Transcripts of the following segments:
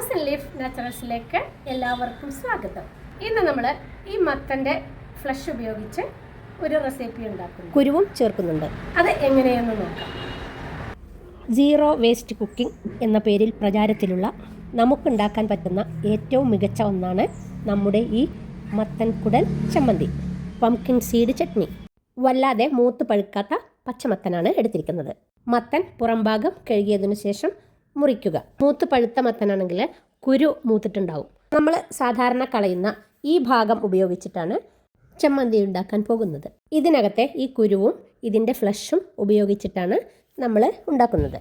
House and leaf നാച്ചുറൽസിലേക്ക് എല്ലാവർക്കും സ്വാഗതം. ഇന്ന് നമ്മൾ ഈ മത്തന്റെ ഫ്ലഷ് ഉപയോഗിച്ച് ഒരു റെസിപ്പി ഉണ്ടാക്കുന്നു. കുരുവും ചേർക്കുന്നുണ്ട്. അത് എങ്ങനെയെന്ന് നോക്കാം. സീറോ വേസ്റ്റ് കുക്കിംഗ് എന്ന പേരിൽ പ്രചാരത്തിലുള്ള നമുക്കുണ്ടാക്കാൻ പറ്റുന്ന ഏറ്റവും മികച്ച ഒന്നാണ് നമ്മുടെ ഈ മത്തൻ കുടൽ ചമ്മന്തി പംകിൻ സീഡ് ചട്നി. വല്ലാതെ മൂത്ത് പഴുക്കാത്ത പച്ചമത്തനാണ് എടുത്തിരിക്കുന്നത്. മത്തൻ പുറംഭാഗം കഴുകിയതിനു ശേഷം മുറിക്കുക. മൂത്ത് പഴുത്ത മത്തനാണെങ്കിൽ കുരു മൂത്തിട്ടുണ്ടാവും. നമ്മൾ സാധാരണ കളയുന്ന ഈ ഭാഗം ഉപയോഗിച്ചിട്ടാണ് ചമ്മന്തി ഉണ്ടാക്കാൻ പോകുന്നത്. ഇതിനകത്തെ ഈ കുരുവും ഇതിന്റെ ഫ്ലഷും ഉപയോഗിച്ചിട്ടാണ് നമ്മൾ ഉണ്ടാക്കുന്നത്.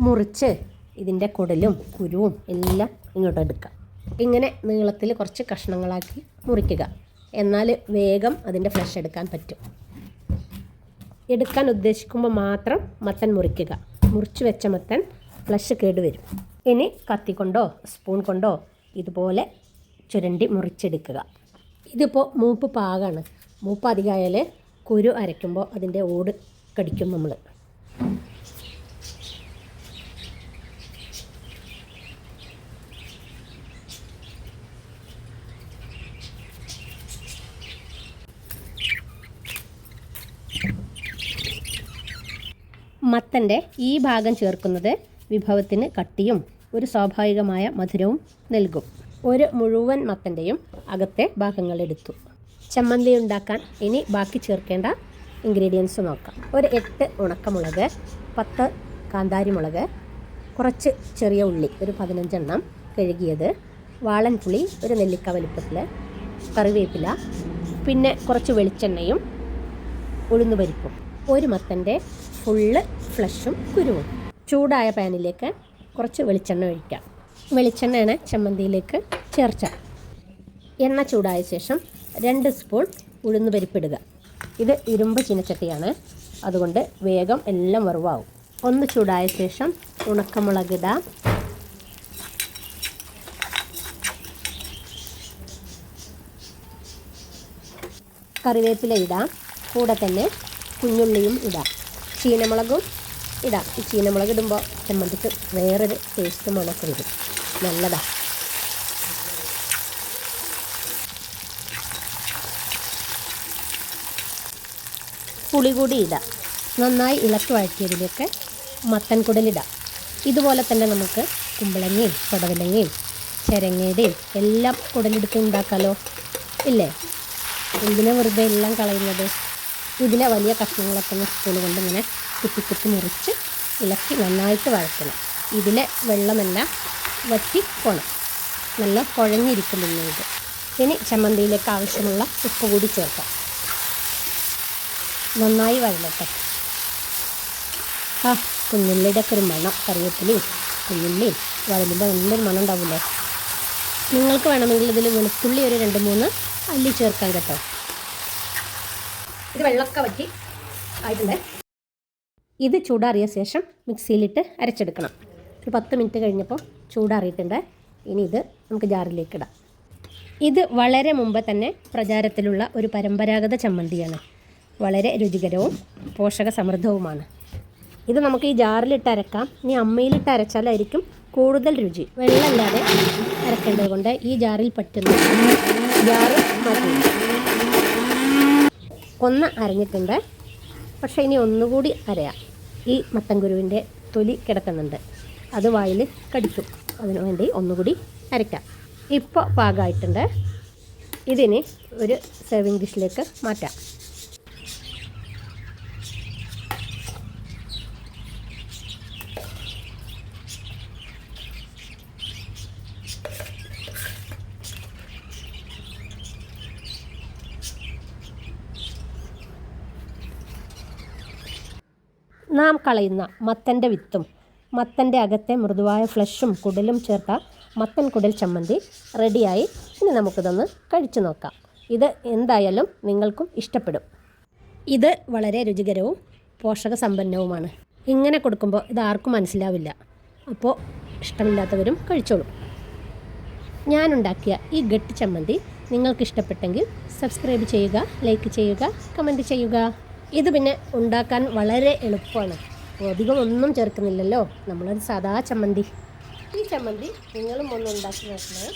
മുറിച്ച് ഇതിന്റെ കുടലും കുരുവും എല്ലാം ഇങ്ങോട്ട് എടുക്കുക. ഇങ്ങനെ നീളത്തിൽ കുറച്ച് കഷ്ണങ്ങളാക്കി മുറിക്കുക. എന്നാൽ വേഗം അതിന്റെ ഫ്ലഷ് എടുക്കാൻ പറ്റും. എടുക്കാൻ ഉദ്ദേശിക്കുമ്പോൾ മാത്രം മത്തൻ മുറിക്കുക. മുറിച്ച് വെച്ച മത്തൻ ഫ്ലഷ് കേടുവരും ഇനി കത്തി കൊണ്ടോ സ്പൂൺ കൊണ്ടോ ഇതുപോലെ ചുരണ്ടി മുറിച്ചെടുക്കുക. ഇതിപ്പോൾ മൂപ്പ് പാകാണ്. മൂപ്പ് അധികമായാൽ കുരു അരയ്ക്കുമ്പോൾ അതിന്റെ ഓട് കടിക്കും നമ്മൾ മത്തന്റെ ഈ ഭാഗം ചേർക്കുന്നത് വിഭവത്തിന് കട്ടിയും ഒരു സ്വാഭാവികമായ മധുരവും നൽകും. ഒരു മുഴുവൻ മത്തന്റെയും അകത്തെ ഭാഗങ്ങളെടുത്തു ചമ്മന്തി ഉണ്ടാക്കാൻ ഇനി ബാക്കി ചേർക്കേണ്ട ഇൻഗ്രീഡിയൻസ് നോക്കാം. ഒരു എട്ട് ഉണക്കമുളക് പത്ത് കാന്താരിമുളക് കുറച്ച് ചെറിയ ഉള്ളി ഒരു പതിനഞ്ചെണ്ണം കഴുകിയത് വാളൻ പുളി ഒരു നെല്ലിക്ക വലിപ്പത്തിൽ കറിവേപ്പില പിന്നെ കുറച്ച് വെളിച്ചെണ്ണയും ഉഴുന്നുപരിപ്പും. ഒരു മത്തന്റെ ഫുള്ള് ഫ്ലഷും കുരുവും. ചൂടായ പാനിലേക്ക് കുറച്ച് വെളിച്ചെണ്ണ ഒഴിക്കാം. വെളിച്ചെണ്ണയാണ് ചമ്മന്തിയിലേക്ക് ചേർച്ച. എണ്ണ ചൂടായ ശേഷം രണ്ട് സ്പൂൺ ഉഴുന്ന് പരിപ്പിടുക ഇത് ഇരുമ്പ് ചീനച്ചട്ടിയാണ്. അതുകൊണ്ട് വേഗം എല്ലാം വറുവാകും ഒന്ന് ചൂടായ ശേഷം ഉണക്കമുളകിടാം കറിവേപ്പില ഇടാം. കൂടെ തന്നെ കുഞ്ഞുള്ളിയും ഇടാം. ചീനമുളകും ഇടാം. ഈ ചീനമുളക് ഇടുമ്പോൾ ചമ്മന്തിക്ക് വേറൊരു ടേസ്റ്റ് മണക്ക് വരും. നല്ലതാണ് പുളി കൂടി ഇടാം. നന്നായി ഇളക്കി വഴറ്റിയതിലേക്ക് മത്തൻ കുടലിടാം ഇതുപോലെ തന്നെ നമുക്ക് കുമ്പളങ്ങയും പടവലങ്ങയും ചിരങ്ങയുടെയും എല്ലാം കുടലെടുത്ത് ഉണ്ടാക്കാമല്ലോ ഇല്ലേ? എന്തിനാ വെറുതെ എല്ലാം കളയുന്നത്? ഇതിലെ വലിയ കഷ്ണങ്ങളൊക്കെ ഒന്ന് സ്പൂൺ കൊണ്ട് ഇങ്ങനെ കുത്തി കുത്തി മുറിച്ച് ഇളക്കി നന്നായിട്ട് വഴറ്റണം. ഇതിലെ വെള്ളമെല്ലാം വറ്റി പോണം. നല്ല കുഴഞ്ഞിരിക്കുന്നില്ല ഇത്. ഇനി ചമ്മന്തിയിലേക്ക് ആവശ്യമുള്ള ഉപ്പ് കൂടി ചേർക്കാം. നന്നായി വഴലട്ടെ ആ കുഞ്ഞുള്ളിയുടെ ഒക്കെ ഒരു മണം കറിവേപ്പിലയും കുഞ്ഞുള്ളിയും വഴലുമ്പോൾ നല്ലൊരു മണം ഉണ്ടാവില്ലേ നിങ്ങൾക്ക് വേണമെങ്കിൽ ഇതിൽ വെളുത്തുള്ളി ഒരു രണ്ട് മൂന്ന് അല്ലി ചേർക്കാം കേട്ടോ. ഇത് വെള്ളമൊക്കെ വറ്റി ആയിട്ടുണ്ട്. ഇത് ചൂടാറിയ ശേഷം മിക്സിയിലിട്ട് അരച്ചെടുക്കണം. ഒരു പത്ത് മിനിറ്റ് കഴിഞ്ഞപ്പോൾ ചൂടാറിയിട്ടുണ്ട്. ഇനി ഇത് നമുക്ക് ജാറിലേക്ക് ഇടാം. ഇത് വളരെ മുമ്പ് തന്നെ പ്രചാരത്തിലുള്ള ഒരു പരമ്പരാഗത ചമ്മന്തിയാണ്. വളരെ രുചികരവും പോഷക സമൃദ്ധവുമാണ് ഇത് നമുക്ക് ഈ ജാറിലിട്ട് അരക്കാം. ഇനി അമ്മയിലിട്ട് അരച്ചാലായിരിക്കും കൂടുതൽ രുചി. വെള്ളമില്ലാതെ അരക്കേണ്ടതുകൊണ്ട് ഈ ജാറിൽ പറ്റുന്ന ജാറ് മാറ്റി ഒന്ന് അരഞ്ഞിട്ടുണ്ട്. പക്ഷേ ഇനി ഒന്നുകൂടി അരയാം. ഈ മത്തൻകുരുവിന്റെ തൊലി കിടക്കുന്നുണ്ട്. അത് വായിൽ കടിക്കും അതിനു വേണ്ടി ഒന്നുകൂടി അരയ്ക്കാം ഇപ്പോൾ പാകമായിട്ടുണ്ട്. ഇതിന് ഒരു സെർവിങ് ഡിഷിലേക്ക് മാറ്റാം. നാം കളയുന്ന മത്തന്റെ വിത്തും മത്തന്റെ അകത്തെ മൃദുവായ ഫ്ലഷും കുടലും ചേർത്ത മത്തൻ കുടൽ ചമ്മന്തി റെഡിയായി. ഇനി നമുക്കിതൊന്ന് കഴിച്ചു നോക്കാം. ഇത് എന്തായാലും നിങ്ങൾക്കും ഇഷ്ടപ്പെടും. ഇത് വളരെ രുചികരവും പോഷക സമ്പന്നവുമാണ് ഇങ്ങനെ കൊടുക്കുമ്പോൾ ഇത് ആർക്കും മനസ്സിലാവില്ല. അപ്പോൾ ഇഷ്ടമില്ലാത്തവരും കഴിച്ചോളും. ഞാനുണ്ടാക്കിയ ഈ ഗട്ടി ചമ്മന്തി നിങ്ങൾക്ക് ഇഷ്ടപ്പെട്ടെങ്കിൽ സബ്സ്ക്രൈബ് ചെയ്യുക ലൈക്ക് ചെയ്യുക കമന്റ് ചെയ്യുക. ഇത് പിന്നെ ഉണ്ടാക്കാൻ വളരെ എളുപ്പമാണ്. അധികം ഒന്നും ചേർക്കുന്നില്ലല്ലോ. നമ്മളൊരു സാധാ ചമ്മന്തി. ഈ ചമ്മന്തി നിങ്ങളും ഒന്ന് ഉണ്ടാക്കി നോക്കണേ.